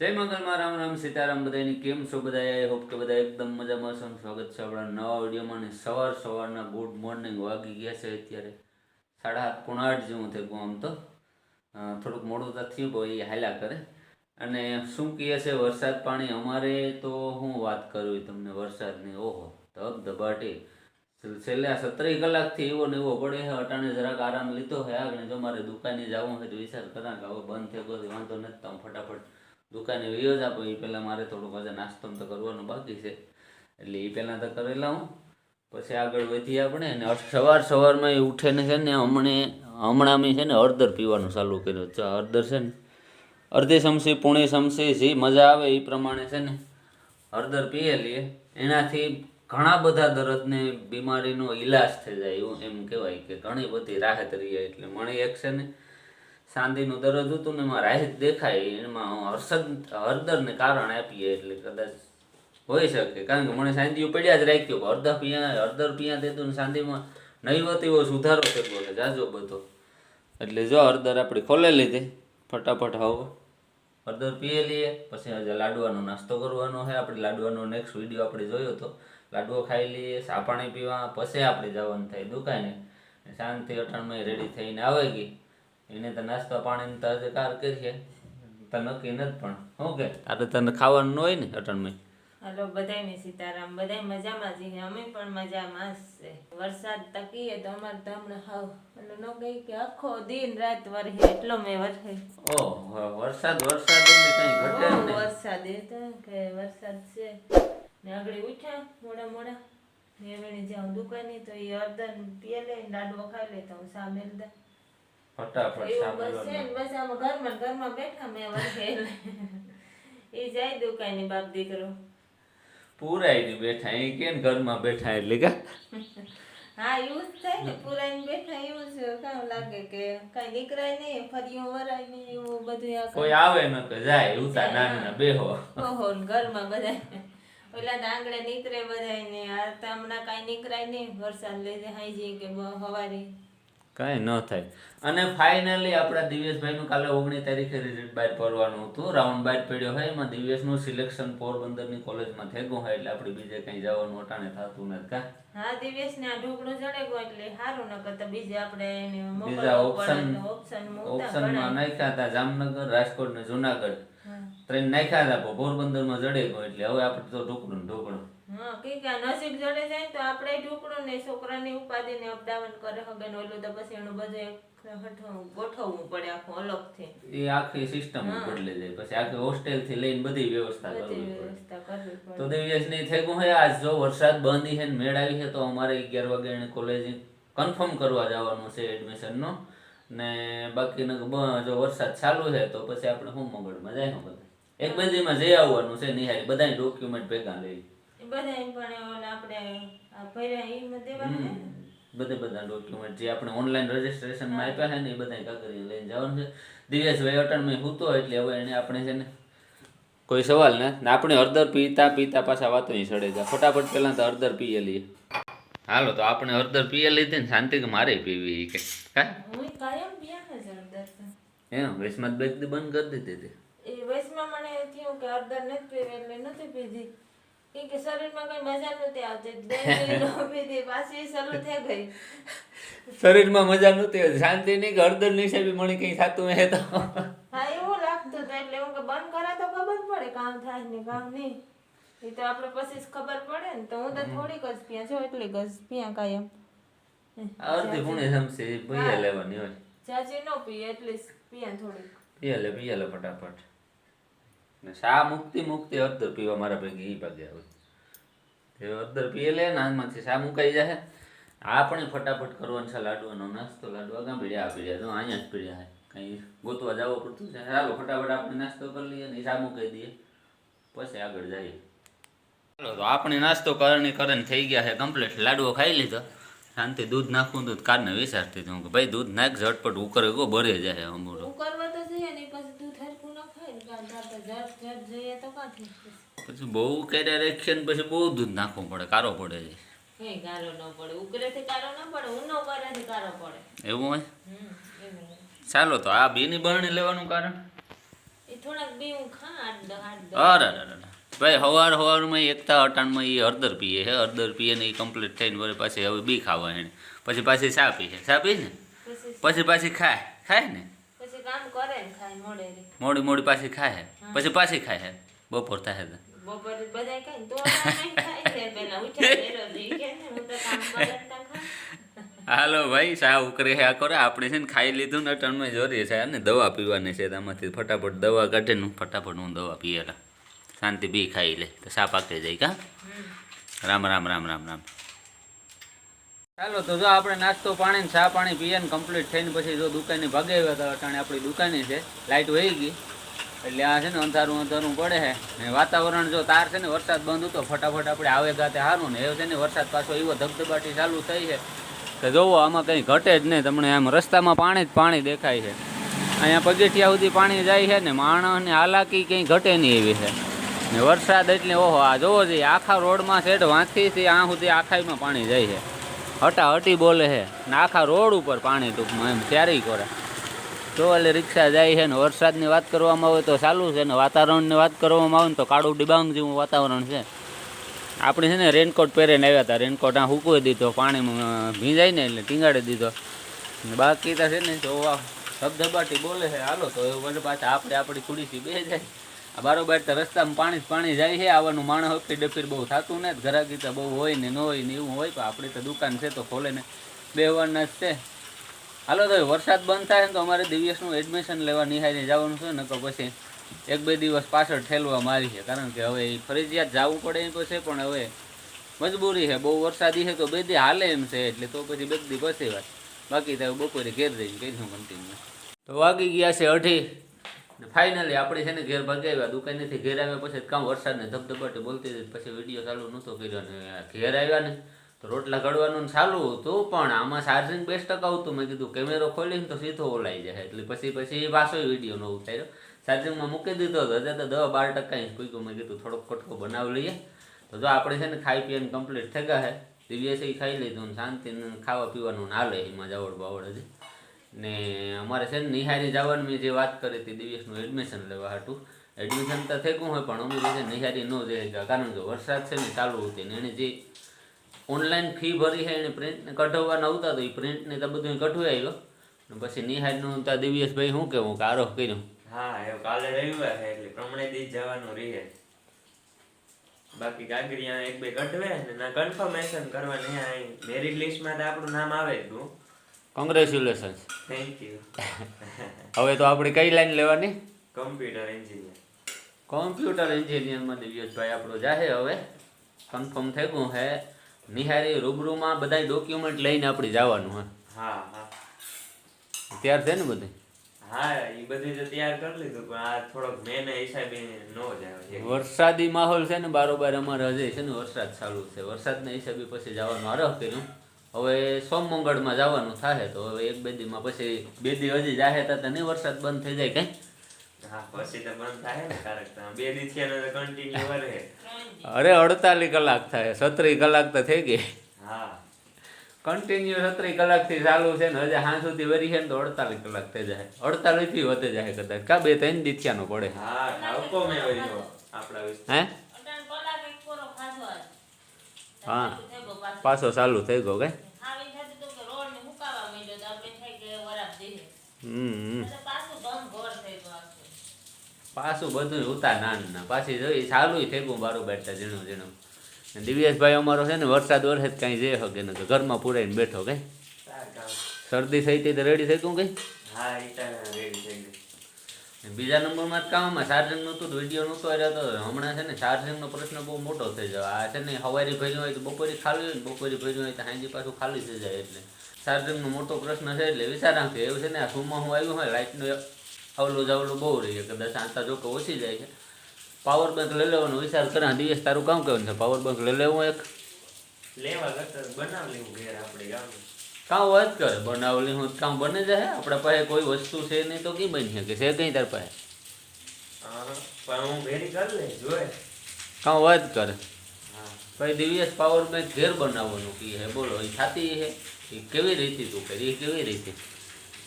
જય મંગલમાં રામ રામ, સીતારામ બધાની કેમ છો બધા આઈ હોપ કે બધા એકદમ મજામાં છો સ્વાગત છે આપણા નવા વિડીયોમાં. ને સવાર સવારના ગુડ મોર્નિંગ વાગી ગયા છે અત્યારે. સાડા આઠ પોણા આઠ જેવું થઈ આમ તો. થોડુંક મોડું તો થયું હોય એ હાલા કરે. અને શું કહે છે, વરસાદ પાણી અમારે તો હું વાત કરું તમને વરસાદની? ઓહો, ધબ ધબાટી. છેલ્લા સત્તરી કલાકથી એવો ને એવો પડે છે, અટાણે જરાક આરામ લીધો છે. આગળ જો મારે દુકાને જવું હોય તો વિચાર કરા કે હવે બંધ થઈ ગયો વાંધો નથી, તો ફટાફટ દુકાને વયો જ આપો એ પહેલાં મારે થોડુંક આજે નાસ્તો તો કરવાનું બાકી છે. એટલે એ પહેલાં તો કરેલા લઉં. પછી આગળ વધીએ આપણે અને સવાર સવારમાં એ ઉઠીને છે ને હમણે, હમણાં મેં છે ને હળદર પીવાનું ચાલુ કર્યું. છે હળદર છે ને, અડધી ચમચી, પૂણી ચમચી જે મજા આવે એ પ્રમાણે છે ને હળદર પીએ લઈએ એનાથી ઘણા બધા દર્દને બીમારીનો ઈલાજ થઈ જાય એવું એમ કહેવાય કે ઘણી બધી રાહત રહી એટલે મને એક છે ને સાંધીનું દરજ હતું ને એમાં રાહત દેખાય, એમાં હર્ષદ હળદરને કારણ આપીએ એટલે કદાચ હોઈ શકે. કારણ કે મને સાંધીઓ પડ્યા જ રાખ્યો હળદર પિયા હળદર પિયા દેતું ને ચાંદીમાં નહીવત એવો સુધારો થયો છે, જાજો બધો. એટલે જો હળદર આપણી ખોલે લીધી, ફટાફટ હવે. હળદર પીએ લઈએ, પછી આજે લાડવાનો નાસ્તો કરવાનો છે. આપણે લાડવાનો નેક્સ્ટ વીડિયો આપણે જોયો હતો લાડવો ખાઈ લઈએ ચા પાણી પીવા, પછી આપણે જવાનું થાય દુકાને. શાંતિ અટાણમાં રેડી થઈને આવે ગઈ. એને તો નાસ્તો પાણીની તો આજે કાર કરીએ. તો નક્કી નથી પણ શું કે? તારે તને ખાવાનું ન હોય ને અટાણમાં હાલો બધાયને સીતારામ બધાય મજામાં છીએ અમે પણ મજામાં જ છે. વરસાદ તકીએ તો અમારે તો હમણાં હાવ એટલે ન કહી કે આખો દિન રાત વરહે એટલો મેં વરહે ઓહ વરસાદ વરસાદ એટલે કઈ ઘટે જ વરસાદ એ તો કે વરસાદ છે. ને આગળ ઉઠ્યા મોડા મોડા. ને એમણે જાઉં દુકાને તો એ અર્ધન પીએ લે લાડવો ખાઈ લે તો હું સા મેલ દે ફટાફટ સાંભળવાનું બસ આમાં ઘરમાં ઘરમાં બેઠા મેં વરહે એ જાય દુકાને બાપ દીકરો. પૂરાઈ બેઠા એ કેમ ઘરમાં બેઠા એટલે કા? હા એવું થાય ને પુરાઈને બેઠા એવું કામ લાગે કે કઈ નીકળાય નહીં ફરિયું વરાય નહીં એવું બધું કોઈ આવે ન કે જાય ઉતા નાના બેહો. ઓહો ને ઘરમાં બધા ઓલા આંગળે નીકળે બધાય ને આ તો હમણાં કાંઈ નીકળાય નહીં વરસાદ લીધે હાઈ કે બ- હવારે. કાંઈ ન થાય. અને ફાઇનલી આપણા દિવ્યેશભાઈનું કાલે ઓગણીસ તારીખે રિઝલ્ટ બહાર પડવાનું હતું. રાઉન્ડ બહાર પડ્યો હોય એમાં દિવ્યેશનું સિલેક્શન પોરબંદરની કોલેજમાં થઈ ગયું હોય એટલે આપણે બીજે કંઈ જવાનું અટાણે થતું નથી કા? હા આ ઢોકળું જડે ગયો એટલે સારું ન કરતા બીજે આપણે એને બીજા ઓપ્શન ઓપ્શનમાં નાખ્યા હતા જામનગર રાજકોટ ને જુનાગઢ. ત્રણ નાખ્યા હતા પોરબંદર પોરબંદરમાં જડે ગયો એટલે હવે આપણે તો ઢોકળું ને ઢોકળું. હા કે કે નસીબ જડે જાય ને તો આપણે ઢોકળું ને છોકરાની ઉપાધિને અપડાવન કરે હવે ને ઓલું તો પછી એનું બધું ગોઠવવું પડે આખું અલગથી. એ આખી સિસ્ટમ બદલી જાય પછી આખી હોસ્ટેલથી લઈને બધી વ્યવસ્થા કરવી પડે. તો દિવ્યેશની થઈ ગયું હે આજ જો વરસાદ બંધ છે ને મેળ આવી છે તો અમારે અગિયાર વાગે કોલેજ કન્ફર્મ કરવા જવાનું છે એડમિશનનો ને. બાકીનો બ- જો વરસાદ ચાલુ છે તો પછી આપણે શું મંગળમાં જાય ને બધા. એક બધીમાં જઈ આવવાનું છે નિહારી બધા ડોક્યુમેન્ટ ભેગા લઈ. એ બધા પણ ઓલા આપણે ભર્યા એમાં દેવાના બધે બધા ડોક્યુમેન્ટ જે આપણે ઓનલાઈન રજીસ્ટ્રેશનમાં આપ્યા છે ને એ બધા કાગળિયા લઈને જવાનું છે. દિવ્યેશભાઈ અટણમાં હૂતો એટલે હવે એને આપણે છે ને કોઈ સવાલ ને આપણે હળદર પીતા પીતા પાછા વાતો નહીં સડે જાય ફટાફટ પહેલાં તો હળદર પીએ લઈએ. હાલો તો આપણે હળદર પીએ લીધી ને શાંતિ કે મારે પીવી કે. હા. એમ બેગ બંધ કરી દીધી હતી. એ મને થયું કે હળદર નથી પીવી એટલે નથી પીધી. કે શરીરમાં કઈ મજા નતી આવતી. પાછી શરૂ થઈ ગઈ. શરીરમાં મજા નહોતી આવતી. શાંતિ નહીં કે હળદર નહીં સાહેબ મને કંઈ થતું હે તો. હા એવું લાગતું હતું એટલે હું કે બંધ કરે તો ખબર પડે કામ થાય ને કામ નહીં. એ તો આપણે પછી જ ખબર પડે ને તો હું તો થોડીક જ પીયા. છો એટલી જ પીયા કાયમ. અર્ધી પૂણે સમશે પીયા લેવાની હોય. ચાચી નો પીએ એટલી પીયા થોડીક. પીયા લે પીયા લે ફટાફટ. ને શા મુક્તિ મુક્તિ અદ્દર પીવા મારા પૈકી ઈ ભાગે આવે એ અદ્દર પીએ લે ને આમાંથી શા મુકાઈ જાય આ પણ ફટાફટ કરવાનું છે લાડવાનો નાસ્તો લાડવા કાં પીડ્યા આ પીડ્યા તો અહીંયા જ પીડ્યા કંઈ ગોતવા જવું પડતું છે. ચાલો ફટાફટ આપણે નાસ્તો કરી લઈએ ને શા મુકાઈ દઈએ? પછી આગળ જઈએ. ચાલો તો આપણે નાસ્તો કરણી કરીને થઈ ગયા છે કમ્પ્લીટ લાડવો ખાઈ લીધો. શાંતિ, દૂધ નાખવું તો કારને વિચારતી હતી. હું કે ભાઈ, દૂધ નાખ, ઝટપટ ઉકરે ગો ભરે જાય અમૂરો ઉકળવા તો જોઈએ ને પછી તું થરકું ન ખાય ને કાં તો આપણે જટ જટ જઈએ તો કાંથી પછી બહુ કર્યા રાખીએ ને પછી બહુ દૂધ નાખવું પડે કારો પડે છે. ન ન એવું હોય? ચાલો તો આ બેની બરણી લેવાનું કારણ? બી અરે ભાઈ હવાર હવારમાં એકતા અટાણમાં એ હળદર પીએ છે હળદર પીએ ને એ કમ્પ્લીટ થઈને વળી પાછી હવે બી ખાવા એને પછી પાછી ચા પીએ ચા પી ને પછી પાછી ખાય. ખાય ને? મોડે મોડી મોડી પાછી ખાય પછી પાછી ખાય બપોર થાય હું હાલો ભાઈ સાહેબ ઉકરે આ કરે. આપણે છે ને ખાઈ લીધું ને ટનમાં જોરીએ છે અને દવા પીવાની છે આમાંથી. ફટાફટ દવા કાઢે ને ફટાફટ હું દવા પીએલા શાંતિ બી ખાઈ લે. તો સાપ આકે જાય કા રામ રામ રામ રામ રામ. ચાલો તો જો આપણે નાસ્તો પાણી ને ચા પાણી પીએ ને કમ્પ્લીટ થઈને પછી જો દુકાને ભાગે હતા અટાણે આપણી દુકાને છે. લાઇટ વહી ગઈ. એટલે આ છે ને અંધારું અંધારું પડે છે ને વાતાવરણ જો તાર છે ને, વરસાદ બંધ હતો, ફટાફટ આપણે આવે ગાતે સારું ને એ છે ને, વરસાદ પાછો એવો ધબધબાટી ચાલુ થઈ છે કે જોવો, આમાં કંઈ ઘટે જ નહીં. તમને આમ રસ્તામાં પાણી જ પાણી દેખાય છે. અહીંયા પગેઠિયા સુધી પાણી જાય છે ને માણસને હાલાકી કંઈ ઘટે નહીં એવી છે. ને વરસાદ એટલે ઓહો, આ જોવો જોઈએ આખા રોડમાં સેઠ વાંચીથી આ સુધી આખાઈમાં પાણી જાય છે. હટા હટી બોલે છે. ને આખા રોડ ઉપર પાણી ટૂંકમાં એમ ક્યારેય કરે. તો એટલે રિક્ષા જાય છે ને વરસાદની વાત કરવામાં આવે તો ચાલુ છે ને વાતાવરણની વાત કરવામાં આવે ને તો કાળું ડિબાંગ જેવું વાતાવરણ છે. આપણે છે ને રેનકોટ પહેરીને આવ્યા હતા. રેનકોટ આ હૂકવી દીધો, પાણીમાં ભીંજાય ને એટલે ટીંગાડી દીધો. બાકી તો છે ને જોવા ધબધબાટી બોલે છે, હાલો તો એવું પાછા આપણે આપણી ખુડીથી બે જાય. બારોબાર તો રસ્તામાં પાણી પાણી જાય છે. આવવાનું માણસ વખતે ડફીર બહુ થતું ને, ઘરાકી તો બહુ હોય ને, ન હોય ને એવું હોય, પણ આપણી તો દુકાન છે તો ખોલે ને. બે વારના જ છે. હાલો તો વરસાદ બંધ થાય ને તો અમારે દિવ્યસનું એડમિશન લેવા નિહાળીને જવાનું છે ને તો પછી એક બે દિવસ પાછળ ઠેલવા મારી છે. કારણ કે હવે ફરજિયાત જવું પડે એમ તો છે પણ હવે મજબૂરી છે. બહુ વરસાદી છે તો બે દી હાલે એમ છે, એટલે તો પછી બે દી પછી વાત. બાકી તો બપોરે ઘેર જઈને કહીશું કન્ટિન્યુ તો વાગી ગયા છે અઢી. ફાઇનલી આપણે છે ને ઘેર ભગાવ્યા દુકાનેથી ઘેર આવ્યા પછી કામ વરસાદને ધબધબાટે બોલતી હતી. પછી વીડિયો ચાલુ નહોતો કર્યો ને ઘેર આવ્યા ને તો રોટલા ઘડવાનું ચાલુ હતું, પણ આમાં ચાર્જિંગ બેસ્ટ ટકા હતું. મેં કીધું, કેમેરો ખોલીને તો સીધો ઓલાઈ જાય. એટલે પછી પછી પાછો વીડિયો નો ઉતાર્યો. ચાર્જિંગમાં મૂકી દીધો હતો. અત્યારે તો દવા બાર ટકા કોઈ મેં કીધું, થોડોક કટકો બનાવી લઈએ. તો જો આપણે છે ને ખાઈ પીને કમ્પ્લીટ થઈ ગયા છે. દિવ્યસે ખાઈ લીધું ને શાંતિ ખાવા પીવાનું ના લે એમાં જાવડ બાવડ હજી. ને અમારે છે ને નિહારી જવાનું મેં જે વાત કરી હતી દિવ્યેશનું એડમિશન લેવા હતું એડમિશન તો થઈ ગયું હોય પણ અમે રીતે નિહારી ન જઈ ગયા કારણ કે વરસાદ છે ને ચાલુ હતી ને એને જે ઓનલાઈન ફી ભરી છે એને પ્રિન્ટને કઢાવવાના આવતા તો એ પ્રિન્ટને તો બધું કઢવાઈ આવ્યો ને પછી નિહારીનું તો દિવ્યેશભાઈ શું કહેવું કે આરોહ કર્યું. હા એ કાલે રવિવાર છે એટલે પ્રમાણે દી જવાનું રહે. બાકી ગાગરિયા એક બે કઢવે ને ના કન્ફર્મેશન કરવા નહીં મેરિટ લિસ્ટમાં તો આપણું નામ આવે જ તું કોંગ્રેચ્યુલેશન્સ થેન્ક યુ હવે તો આપણે કઈ લાઈન લેવાની? કમ્પ્યુટર એન્જિનિયર કોમ્પ્યુટર એન્જિનિયરમાં દિવ્યજભાઈ આપણો જાહે હવે. કન્ફર્મ થઈ ગયું હે. નિહારી રૂબરૂમાં બધા ડોક્યુમેન્ટ લઈને આપણે જવાનું હે. હા હા. ત્યાર છે ને બધું? હા એ બધું તો તૈયાર કરી લીધું પણ આ થોડોક મેન હિસાબે નો જ આવે વરસાદી માહોલ છે ને બારોબાર અમારે હજી છે ને વરસાદ ચાલુ છે. વરસાદના હિસાબે પછી જવાનું આરહ કર્યું હવે સોમ મંગળમાં જવાનું થાય તો હવે એક બે દીમાં પછી બે દી હજી જાહે તો નહીં વરસાદ બંધ થઈ જાય કઈ? હા પછી તો બંધ થાય ને કારક તો. બે દી થયા તો કન્ટિન્યુ વરે અરે અડતાલીસ કલાક થાય સત્રીસ કલાક તો થઈ ગઈ. હા. કન્ટિન્યુ સત્રીસ કલાકથી ચાલુ છે ને હજી હાં સુધી વરી છે ને તો અડતાલીસ કલાક થઈ જાય. અડતાલીસથી વધે જાય કદાચ. કા બે ત્રણ દીથિયાનો પડે. હા ઠાવકો મેં વર્યો આપણા વિસ્તાર. હે? અટાણ કલાક એક પૂરો ખાધો આજ. હા. થઈ ગયો પાછો. પાછો ચાલુ થઈ ગયો કઈ આવી થતું હતું કે રોડ ને મુકાવા માંડ્યો તો આપણે થાય કે વરાપ દઈએ હમ પાછું બધું ઉતા ના. પાછી જોઈ સારું થઈ ગયું બારું બેઠતા ઝીણું ઝીણું. દિવ્યેશભાઈ અમારો છે ને વરસાદ વરસે જ કાંઈ જઈ શકે ને તો ઘરમાં પૂરાઈને બેઠો કઈ. શરદી થઈ હતી તો રેડી થઈ ગયું કઈ? હા ઈટા રેડી થઈ ગઈ બીજા નંબરમાં જ કામમાં ચાર્જિંગ નહોતું વીડિયો નહોતો આવ્યો તો હમણાં છે ને ચાર્જિંગનો પ્રશ્ન બહુ મોટો થઈ જાય આ છે ને હવારી ભર્યું હોય તો બપોરે ખાલી હોય ને બપોરે ભર્યું હોય તો સાંજે પાછું ખાલી થઈ જાય એટલે. ચાર્જિંગનો મોટો પ્રશ્ન છે એટલે વિચાર કે એવું છે ને આ રૂમમાં હું આવ્યું હોય લાઇટનો અવલો જાવલો બહુ રહીએ કદાચ આંતા જોકે ઓછી જાય છે. પાવર બેંક લઈ લેવાનો વિચાર કરે. દિવસ તારું કામ કહેવાનું છે? પાવર બેંક લઈ લેવું એક? લેવા બનાવ લેવું ઘેર આપણે વાત કરે? બનાવલી હું કામ બને જાય. આપણા પાસે કોઈ વસ્તુ છે નહીં તો કઈ બની શકે? છે કઈ તાર પાસે? કામ વાત કરે? હા. ભાઈ દિવ્યસ પાવર બેંક ઘેર બનાવવાનું કી હે બોલો એ થાતી હે એ કેવી રીતે તું કરી? એ કેવી રીતે?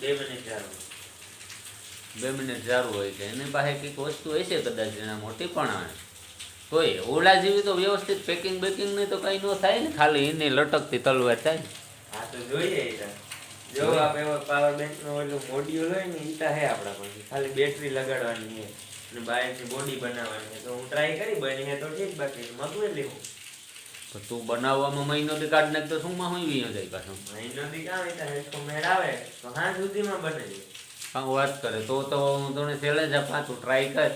બે મિનિટ ચાલો બે મિનિટ સારું હોય છે એની પાસે કંઈક વસ્તુ હશે કદાચ એના મોટી પણ આવે. તોય ઓલા જેવી તો વ્યવસ્થિત પેકિંગ બેકિંગ નહીં તો કંઈ ન થાય ને ખાલી એની લટકતી તલવાર થાય હા તો જોઈએ જો આપણે પાવર બેંકનું ઓલું મોડ્યુલ હોય ને ઈટા હે આપણા પાસે. ખાલી બેટરી લગાડવાની છે અને બાયરની બોડી બનાવવાની છે તો હું ટ્રાય કરી બની હે તો ઠીક બાકી મગવી લેવું. તો તું બનાવવામાં મહિનો દી કાઢ નાખ તો શું માં હોય વિયો જાય પાછો? મહિનો દી કામ એટલે હેઠો મેળ આવે તો હા સુધીમાં બને હા વાત કરે તો તો હું તને ચેલેન્જ આપા તું ટ્રાય કર.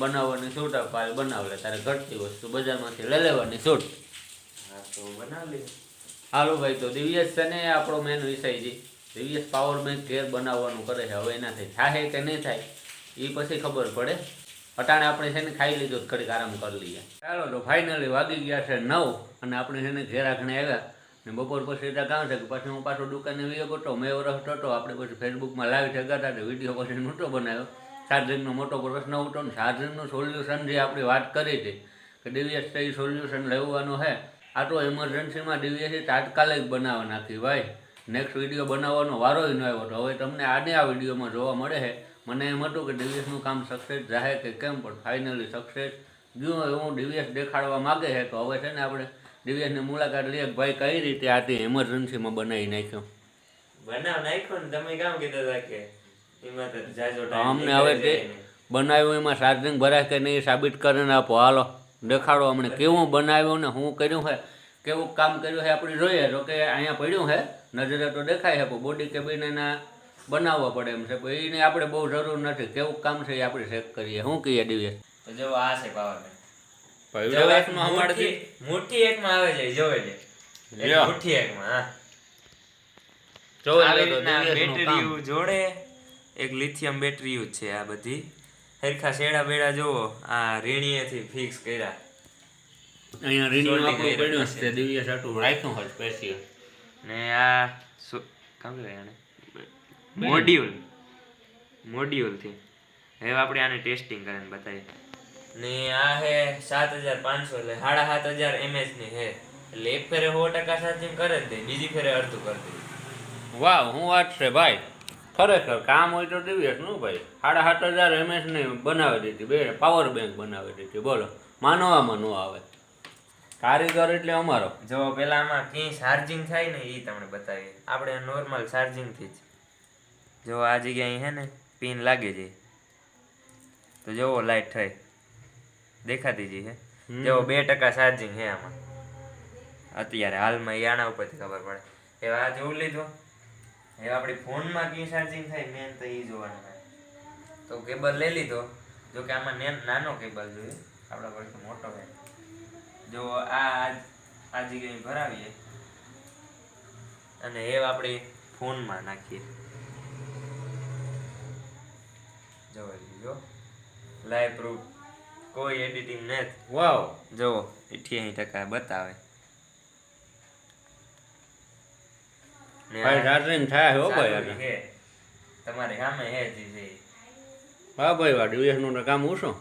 બનાવવાની છૂટ આપા બનાવલે. તારે ઘટતી વસ્તુ બજારમાંથી લઈ લેવાની છૂટ. હા તો બનાવી લે. હાલો ભાઈ તો દિવ્યેશ છે ને આપણો મેન વિષય છે દિવ્યેશ પાવર બેંક ઘેર બનાવવાનું કરે છે હવે એનાથી થાય કે નહીં થાય એ પછી ખબર પડે. અટાણે આપણે છે ને ખાઈ લીધો ઘડીક આરામ કરી લઈએ. ચાલો તો ફાઇનલી વાગી ગયા છે નવ અને આપણે છે ને ઘેર આખણે આવ્યા ને બપોર પછી ત્યાં કામ છે કે પછી હું પાછો દુકાને વિયો ગયો મેં એવો રસ્તો હતો, આપણે પછી ફેસબુકમાં લાવી ઠેકાતા હતા વીડિયો પછી નહોતો બનાવ્યો. ચાર્જિંગનો મોટો પ્રશ્ન ઉઠો ને ચાર્જિંગનું સોલ્યુશન જે આપણે વાત કરી હતી કે ડીવીએસ એ સોલ્યુશન લેવાનું છે આ તો એમરજન્સીમાં ડીવીએસ તાત્કાલિક બનાવવા નાખી, ભાઈ. નેક્સ્ટ વીડિયો બનાવવાનો વારો ન આવ્યો તો હવે તમને આને આ વિડીયોમાં જોવા મળે છે. મને એમ હતું કે ડીવીએસનું કામ સક્સેસ જાહેર કે કેમ પણ ફાઇનલી સક્સેસ ગયું એવું ડીવીએસ દેખાડવા માગે છે તો હવે છે ને આપણે ડીવીએસની મુલાકાત લઈએ. ભાઈ કઈ રીતે આ તે એમરજન્સીમાં બનાવી નાખ્યો? બનાવ નાખ્યો ને તમે કામ કીધા હતા કે અમને હવે તે. બનાવ્યું એમાં ચાર્જિંગ ભરાય કે નહીં સાબિત કરીને આપો. હાલો દેખાડો અમને કેવું બનાવ્યું ને શું કર્યું છે કેવું કામ કર્યું છે આપણે જોઈએ. તો કે અહીંયા પડ્યું છે નજરે તો દેખાય છે બોડી કેબિન એના બનાવવા પડે એમ છે. પણ એને આપણે બહુ જરૂર નથી. કેવું કામ છે એ આપણે ચેક કરીએ. શું કહીએ દિવ્યેશ તો જો આ છે પાવર બેંક મુઠ્ઠી એકમાં આવે છે જોવે છે. એક મુઠ્ઠી એકમાં હા. જોવે આવી તો બેટરી જોડે. એક લિથિયમ બેટરી યુઝ છે આ બધી. હરખા શેડા બેડા જોવો. આ રેણીએથી ફિક્સ કર્યા. અહીંયા રેણીઓ આપણું પડ્યું છે. છે દિવ્યેશ રાખ્યું હોય સ્પેશિયલ ને આ શું કામ કહેવાય આને મોડ્યુલ મોડ્યુલથી. હવે આપણે આને ટેસ્ટિંગ કરીને બતાવીએ. ને આ હે સાત હજાર પાંચસો એટલે સાડા સાત હજાર એમએચની હે. એટલે એક ફેરે સો ટકા ચાર્જિંગ કરે જ દે બીજી ફેરે અડધું કરી દે. વાહ હું વાત છે ભાઈ. ખરેખર કામ હોય તો દિવ્યેશનું ભાઈ? સાડા સાત હજાર એમએસ ને બનાવી દીધી બે પાવર બેંક બનાવી દીધી બોલો. માનવામાં ન આવે. કારીગર એટલે અમારો. જો પેલા આમાં ક્યાંય ચાર્જિંગ થાય ને એ તમને બતાવીએ. આપણે નોર્મલ ચાર્જિંગથી જ. જો આ જગ્યાએ હે ને પિન લાગે છે. તો જુઓ લાઈટ થઈ દેખાતી જ છે હમ. જો બે ટકા ચાર્જિંગ છે આમાં. અત્યારે હાલમાં એ આના ઉપરથી ખબર પડે. એ આ જોવું લીધું? એ આપણી ફોનમાં ક્યાં ચાર્જિંગ થાય મેન તો એ જોવાનું થાય તો કેબલ લઈ લીધો. જો કે આમાં નેન નાનો કેબલ જોઈએ. આપણા પાસે મોટો છે. જો આ આ- આ જગ્યાએ ભરાવીએ. અને એ આપણે ફોનમાં નાખીએ જો જો લાઈવ પ્રૂફ કોઈ એડિટિંગ નથી વાવ જો અઠ્યાસી ટકા બતાવે. ભાઈ રાત્રે થાય હો ભાઈ. તમારી સામે હે જી હા ભાઈ વાહ દિવ્યેશનું કામ હું શું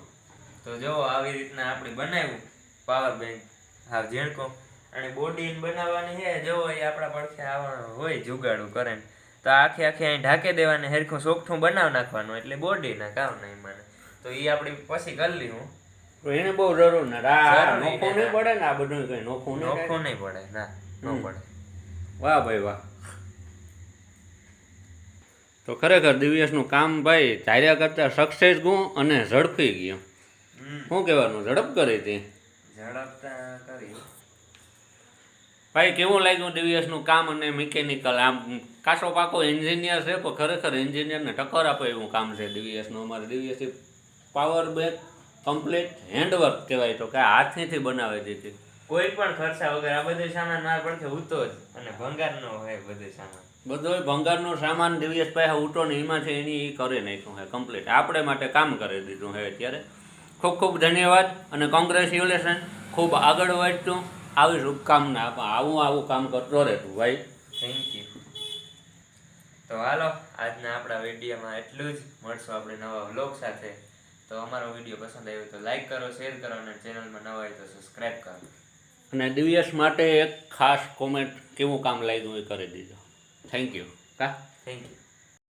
તો જો આવી રીતના આપણે બનાવ્યું. પાવર બેંક હા ઝીણકો. અને બોડી બનાવવાની છે જો એ આપણા પડખે આવવાનું હોય જુગાડું કરે ને. તો આખે આખે અહીં ઢાંકી દેવાને હેરખું સોખઠું બનાવ નાખવાનું એટલે બોડી ના કામ નહીં મને. તો એ આપણી પછી કરી લીધું. એને બહુ જરૂર ને રા નોખો નહીં પડે ને આ બધું કઈ નોખો નહીં નોખું નહીં પડે ના નો પડે. વાહ ભાઈ વાહ. તો ખરેખર દિવ્યેશનું કામ ભાઈ ધાર્યા કરતા સક્સેસ ગયું અને ઝડપી ગયું. શું કહેવાનું ઝડપ કરી હતી? ભાઈ કેવું લાગ્યું દિવ્યેશનું કામ અને મિકેનિકલ? આમ કાસો પાકો એન્જિનિયર છે પણ ખરેખર એન્જિનિયરને ટક્કર આપે એવું કામ છે દિવ્યેશનું. અમારે દિવ્યેશી પાવર બેક કમ્પ્લીટ હેન્ડવર્ક કહેવાય તો કે હાથેથી બનાવી દીધી. કોઈ પણ ખર્ચા વગર આ બધો સામાન મારા પડખે ઉતો જ અને ભંગાર નો હોય બધો સામાન. બધો ભંગારનો સામાન દિવ્યસ પાસે ઉટો ને એમાં છે એની એ કરી નાખ્યું છે કમ્પ્લીટ. આપણે માટે કામ કરી દીધું છે અત્યારે. ખૂબ ખૂબ ધન્યવાદ અને કોંગ્રેચ્યુલેશન ખૂબ આગળ વધતું આવી શુભકામના આવું આવું કામ કરતો રહેતું ભાઈ. થેન્ક યુ તો હાલો આજના આપણા વિડીયોમાં એટલું જ. મળશું આપણે નવા વ્લોગ સાથે. તો અમારો વીડિયો પસંદ આવ્યો તો લાઈક કરો શેર કરો અને ચેનલમાં નવા હોય તો સબસ્ક્રાઈબ કરો. અને દિવ્યસ માટે એક ખાસ કોમેન્ટ કેવું કામ લાગ્યું એ કરી દીધો. થેન્ક યુ કા? Thank you